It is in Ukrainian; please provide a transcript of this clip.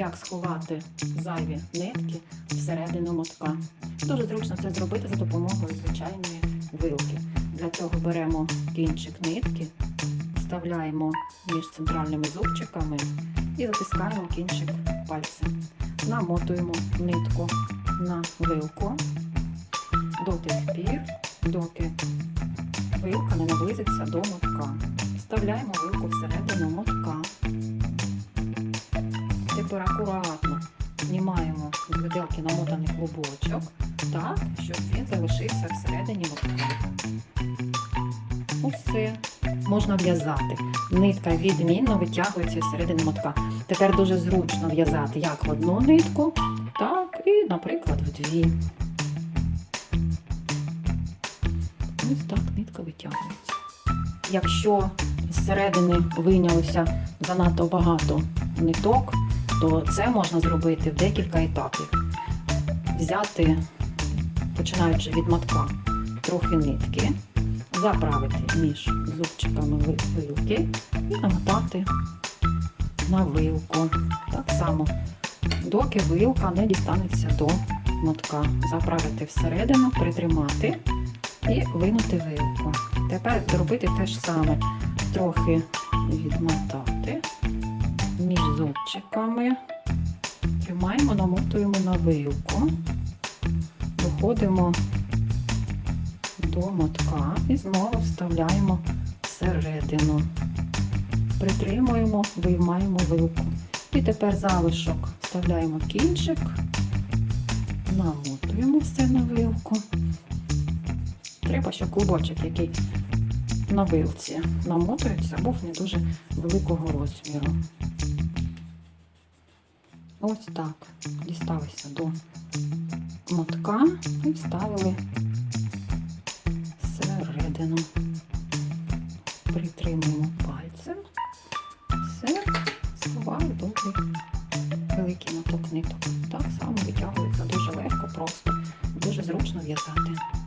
як сховати зайві нитки всередину мотка. Дуже зручно це зробити за допомогою звичайної вилки. Для цього беремо кінчик нитки, вставляємо між центральними зубчиками і затискаємо кінчик пальцем. Намотуємо нитку на вилку до тих пір, доки вилка не наблизиться до мотка. Вставляємо вилку всередину мотка. Тепер акуратно знімаємо з виделки намотаний клубочок, так, щоб він залишився всередині мотка. Усе можна в'язати. Нитка відмінно витягується всередину мотка. Тепер дуже зручно в'язати як в одну нитку, так і, наприклад, в дві. Ось так нитка витягується. Якщо зсередини вийнялося занадто багато ниток, то це можна зробити в декілька етапів. Взяти, починаючи від матка, трохи нитки, заправити між зубчиками вилки і намотати на вилку. Так само, доки вилка не дістанеться до мотка. Заправити всередину, притримати і винути вилку. Тепер зробити те ж саме. Трохи відмотати зубчиками. Тримаємо, намотуємо на вилку. Доходимо до мотка і знову вставляємо всередину. Притримуємо, виймаємо вилку. І тепер залишок вставляємо кінчик, намотуємо все на вилку. Треба, щоб клубочок, який на вилці намотується, був не дуже великого розміру. Ось так. Дісталися до мотка і вставили всередину. Притримуємо пальцем. Все, сховали добрий великий моток ниток. Так само витягується дуже легко, просто, дуже зручно в'язати.